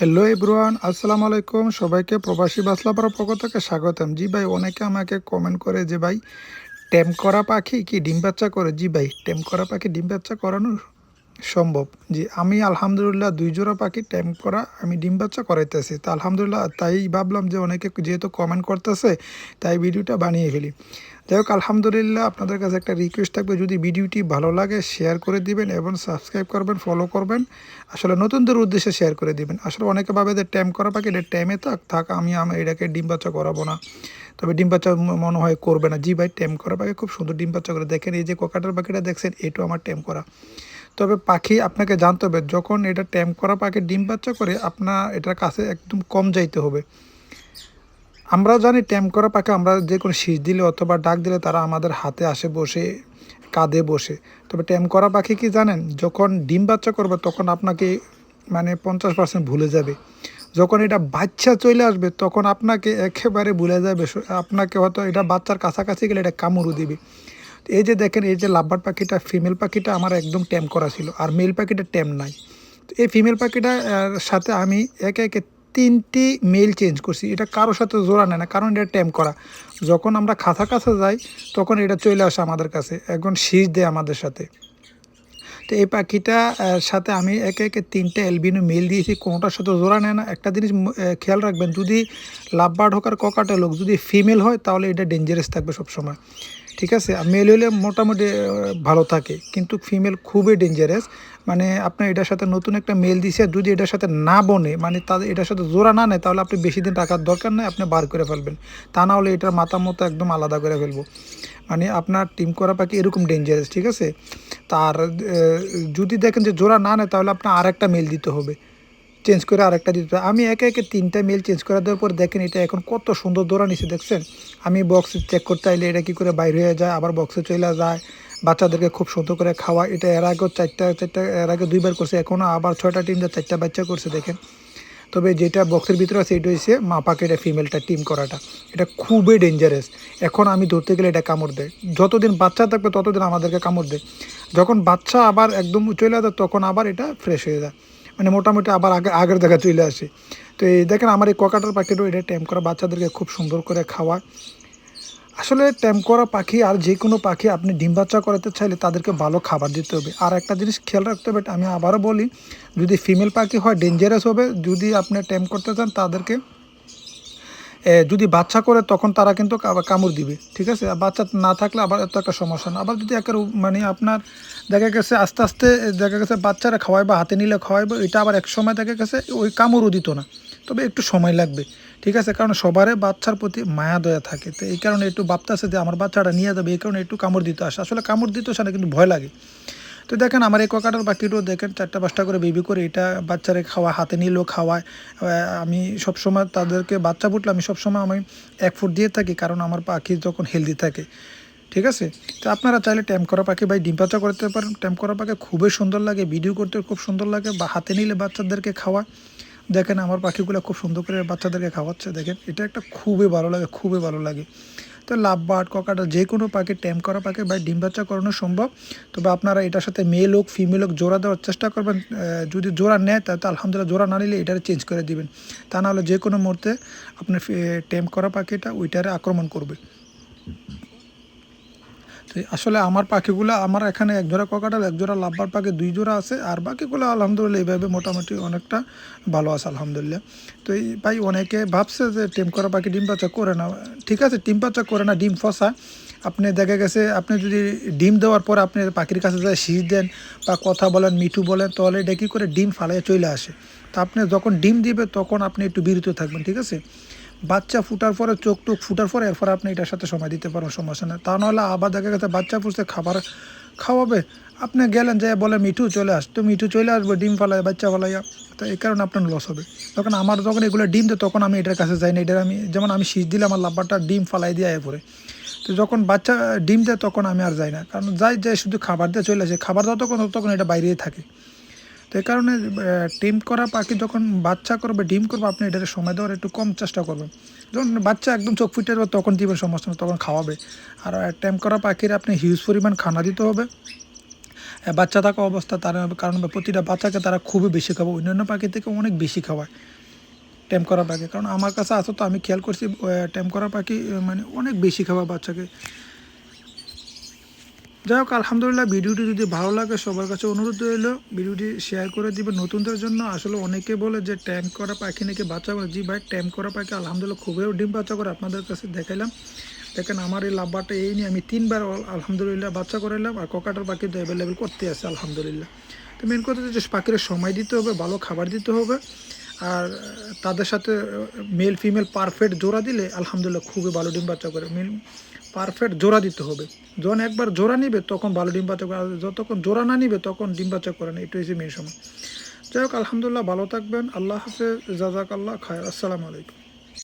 Hello এব্রুয়ান আসসালামু আলাইকুম সবাইকে প্রবাসী বাসলাপাড়া পক্ষ থেকে স্বাগতম। জি ভাই, অনেকে আমাকে কমেন্ট করে যে ভাই ট্যাম করা পাখি কি ডিম বাচ্চা করে? জি ভাই ট্যাম করা পাখি ডিম বাচ্চা করানো সম্ভব। জি, আমি আলহামদুলিল্লাহ দুই জোড়া পাখি টেম করা আমি ডিম বাচ্চা করাইতেছি। তা আলহামদুলিল্লাহ তাই ভাবলাম যে অনেকে যেহেতু কমেন্ট করতেছে, তাই ভিডিওটা বানিয়ে ফেলি। যাই হোক, আলহামদুলিল্লাহ আপনাদের কাছে একটা রিকোয়েস্ট থাকবে, যদি ভিডিওটি ভালো লাগে শেয়ার করে দিবেন এবং সাবস্ক্রাইব করবেন ফলো করবেন। আসলে নতুনদের উদ্দেশ্যে শেয়ার করে দিবেন। আসলে অনেকে ভাবে যে ট্যাম করা পাখি এটা ট্যামে থাক থাক আমি আমি এটাকে ডিম বাচ্চা করাবো না। তবে ডিম বাচ্চা মনে হয় করবে না। জি ভাই ট্যাম করা পাখি খুব সুন্দর ডিম বাচ্চা করে। দেখেন এই যে কোকাটার পাখিটা দেখছেন, এটাও আমার ট্যাম করা। তবে পাখি আপনাকে জানতে হবে, যখন এটা ট্যাম করা পাখি ডিম বাচ্চা করে আপনার এটার কাছে একদম কম যাইতে হবে। আমরা জানি ট্যাম করা পাখি আমরা যে কোনো শীষ দিলে অথবা ডাক দিলে তারা আমাদের হাতে আসে, বসে, কাঁধে বসে। তবে ট্যাম করা পাখি কি জানেন, যখন ডিম বাচ্চা করবে তখন আপনাকে মানে পঞ্চাশ পার্সেন্ট ভুলে যাবে। যখন এটা বাচ্চা চলে আসবে তখন আপনাকে একেবারে ভুলে যাবে, আপনাকে হয়তো এটা বাচ্চার কাছাকাছি গেলে এটা কামড়ু দিবে। এই যে দেখেন, এই যে লাভবার পাখিটা, ফিমেল পাখিটা আমার একদম ট্যাম করা ছিল, আর মেল পাখিটা ট্যাম নাই। তো এই ফিমেল পাখিটার সাথে আমি একে একে তিনটি মেল চেঞ্জ করছি। এটা কারোর সাথে জোড়া নেয় না, কারণ এটা ট্যাম করা। যখন আমরা খাঁচা কাছে যাই, তখন এটা চলে আসে আমাদের কাছে, একজন শীষ দেয় আমাদের সাথে। তো এই পাখিটা সাথে আমি একে একে তিনটে এলবিনো মেল দিয়েছি, কোনোটার সাথে জোড়া নেয় না। একটা জিনিস খেয়াল রাখবেন, যদি লাভবার ঢোকার ককাটা লোক যদি ফিমেল হয়, তাহলে এটা ডেঞ্জারাস থাকবে সবসময়। ঠিক আছে? আর মেল হলে মোটামুটি ভালো থাকে। কিন্তু ফিমেল খুবই ডেঞ্জারাস মানে আপনার এটার সাথে নতুন একটা মেল দিছে, যদি এটার সাথে না বনে মানে তাদের এটার সাথে জোড়া না নেয়, তাহলে আপনি বেশি দিন রাখার দরকার নেই, আপনি বার করে ফেলবেন। তা না হলে এটার মাথা মতো একদম আলাদা করে ফেলব। মানে আপনার টিম করা পাখি এরকম ডেঞ্জারাস ঠিক আছে? তার যদি দেখেন যে জোড়া না নেয়, তাহলে আপনার আরেকটা মেল দিতে হবে। চেঞ্জ করে আরেকটা দিতে আমি একে একে তিনটা মেল চেঞ্জ করে দেওয়ার পর দেখেন এটা এখন কত সুন্দর দৌড়া নিছে দেখছেন? আমি বক্সে চেক করতে আইলে এটা কী করে বাইরে হয়ে যায়, আবার বক্সে চলে যায়, বাচ্চাদেরকে খুব সুন্দর করে খাওয়া এটা এর আগেও চারটা চারটা, এর আগে দুইবার করছে এখনও আবার ছয়টা টিম যা চারটা বাচ্চা করছে, দেখেন? তবে যেটা বক্সের ভিতরে আছে, এটা হচ্ছে মা পাখিটা ফিমেলটা টিম করাটা। এটা খুবই ডেঞ্জারাস এখন আমি ধরতে গেলে এটা কামড় দেয়। যতদিন বাচ্চা থাকবে, ততদিন আমাদেরকে কামড় দেয়। যখন বাচ্চা আবার একদম চলে যায়, তখন আবার এটা ফ্রেশ হয়ে যায়। মানে মোটামুটি আবার আগে আগের জায়গায় চলে আসে। তো এই দেখেন আমার এই ককাটার পাখিটাও এটা ট্যাম করা বাচ্চাদেরকে খুব সুন্দর করে খাওয়ায়। আসলে ট্যাম করা পাখি আর যে কোনো পাখি আপনি ডিম বাচ্চা করাতে চাইলে তাদেরকে ভালো খাবার দিতে হবে। আর একটা জিনিস খেয়াল রাখতে হবে আমি আবারও বলি, যদি ফিমেল পাখি হয় ডেঞ্জারাস হবে, যদি আপনি ট্যাম করতে চান, তাদেরকে যদি বাচ্চা করে তখন তারা কিন্তু কামড় দিবে, ঠিক আছে? বাচ্চা না থাকলে আবার এত একটা সমস্যা না। আবার যদি একের মানে আপনার দেখা গেছে আস্তে আস্তে দেখা গেছে বাচ্চারা খাওয়াই বা হাতে নিলে খাওয়াইবো, এটা আবার এক সময় দেখা গেছে ওই কামড়ও দিত না। তবে একটু সময় লাগবে, ঠিক আছে? কারণ সবারই বাচ্চার প্রতি মায়া, দয়া থাকে। তো এই কারণে একটু ভাবতেছে যে আমার বাচ্চাটা নিয়ে যাবে, এই কারণে একটু কামড় দিতে আসে। আসলে কামড় দিতে আসে না, কিন্তু ভয় লাগে। তো দেখেন আমার এই ককাটার দেখেন, চারটা পাঁচটা করে বেবি করে এটা বাচ্চারে খাওয়া, হাতে নিলেও খাওয়ায়। আমি সবসময় তাদেরকে বাচ্চা ফুটলে আমি সবসময় আমি এক ফুট দিয়ে থাকি, কারণ আমার পাখি যখন হেলদি থাকে। ঠিক আছে? তো আপনারা চাইলে ট্যাম করা পাখি ভাই ডিম বাচ্চা করতে পারেন। ট্যাম করা পাখি খুবই সুন্দর লাগে ভিডিও করতে খুব সুন্দর লাগে, বা হাতে নিলে বাচ্চাদেরকে খাওয়া। দেখেন আমার পাখিগুলো খুব সুন্দর করে বাচ্চাদেরকে খাওয়াচ্ছে, দেখেন। এটা একটা খুবই ভালো লাগে, খুবই ভালো লাগে। তো লাভ বার্ড ককাটা যে কোনো পাখি ট্যাম করা পাখি বা ডিম বাচ্চা করানো সম্ভব। তবে আপনারা এটার সাথে মেল হোক, ফিমেল হোক, জোড়া দেওয়ার চেষ্টা করবেন। যদি জোড়া নেয় তাহলে আলহামদুলিল্লাহ জোড়া না নিলে এটারে চেঞ্জ করে দিবেন। তা নাহলে যে কোনো মুহূর্তে আপনার ট্যাম করা পাখিটা ওইটারে আক্রমণ করবে। আসলে আমার পাখিগুলো, আমার এখানে এক জোড়া ককাটাল, এক জোড়া লাভবার পাখি, দুই জোড়া আছে, আর বাকিগুলো আলহামদুলিল্লাহ এইভাবে মোটামুটি অনেকটা ভালো আছে, আলহামদুলিল্লাহ। তো এই ভাই অনেকে ভাবছে যে টিম করা পাখি ডিম বাচ্চা করে না। ঠিক আছে ডিম বাচ্চা করে না, ডিম ফসা। আপনি দেখা গেছে, আপনি যদি ডিম দেওয়ার পর আপনি পাখির কাছে যায় শীষ দেন বা কথা বলেন, মিঠু বলেন, তাহলে এটা কী করে ডিম ফালাইয়ে চলে আসে। তা আপনি যখন ডিম দিবে, তখন আপনি একটু বিরত থাকবেন, ঠিক আছে? বাচ্চা ফুটার পরে, চোখ টুক ফুটার পরে এরপর আপনি এটার সাথে সময় দিতে পারেন সমস্যা নেই। তা নাহলে আবার দেখা গেছে বাচ্চা ফুটছে খাবার খাওয়াবে। আপনি গেলেন যে, বলে, মিঠু, চলে আস। তো মিঠু চলে আসবে, ডিম ফালাই বাচ্চা ফালাইয়া। তো এই কারণে আপনার লস হবে। তখন আমার যখন এগুলো ডিম দেয়, তখন আমি এটার কাছে যাই না। এটার আমি যেমন আমি শীষ দিলে আমার লাব্বারটা ডিম ফালাই দিয়ে পরে তো যখন বাচ্চা ডিম দেয়, তখন আমি আর যাই না। কারণ যাই যাই শুধু খাবার দিয়ে চলে আসে, খাবার দেওয়া তখন তখন এটা বাইরেই থাকে। তো এই কারণে টিম করা পাখি যখন বাচ্চা করবে, ডিম করবে, আপনি এটাকে সময় দেওয়ার একটু কম চেষ্টা করবেন। যখন বাচ্চা একদম চোখ ফুটে যাবে, তখন দিবেন সমস্যা তখন খাওয়াবে। আর টেম করা পাখির আপনি হিউজ পরিমাণ খানা দিতে হবে। বাচ্চা থাকা অবস্থা তার কারণ প্রতিটা বাচ্চাকে তারা খুবই বেশি খাওয়ায়। অন্যান্য পাখি থেকে অনেক বেশি খাওয়ায় টেম করা পাখি। কারণ আমার কাছে আসো তো, আমি খেয়াল করছি টেম করা পাখি মানে অনেক বেশি খাওয়া বাচ্চাকে। যাই হোক, আলহামদুলিল্লাহ, ভিডিওটি যদি ভালো লাগে, সবার কাছে অনুরোধ রইল, ভিডিওটি শেয়ার করে দিবে নতুনদের জন্য। আসলে অনেকে বলে যে ট্যাম করা পাখি নাকি বাচ্চা করে? জি ভাই ট্যাম করা পাখি, আলহামদুলিল্লাহ, খুবই ডিম বাচ্চা করে আপনাদের কাছে দেখাইলাম। দেখেন, আমার এই লাভবারটা এই নিয়ে আমি তিনবার আলহামদুলিল্লাহ, বাচ্চা করাইলাম আর ককাটার পাখি তো অ্যাভেলেবেল করতে আছে, আলহামদুলিল্লাহ। তো মেন কথা যে, পাখির সময় দিতে হবে, ভালো খাবার দিতে হবে। আর তাদের সাথে মেল ফিমেল পারফেক্ট জোড়া দিলে, আলহামদুলিল্লাহ, খুবই ভালো ডিম বাচ্চা করে। মেল পারফেক্ট জোড়া দিতে হবে। যখন একবার জোড়া নিবে, তখন ভালো ডিম বাচ্চা করে যতক্ষণ জোড়া না নিবে, তখন ডিম বাচ্চা করে না, এটাই হচ্ছে মেয়ের সময় যাই হোক, আলহামদুলিল্লাহ, ভালো থাকবেন, আল্লাহ হাফেজ জাজাক আল্লাহ খায় আসসালামু আলাইকুম।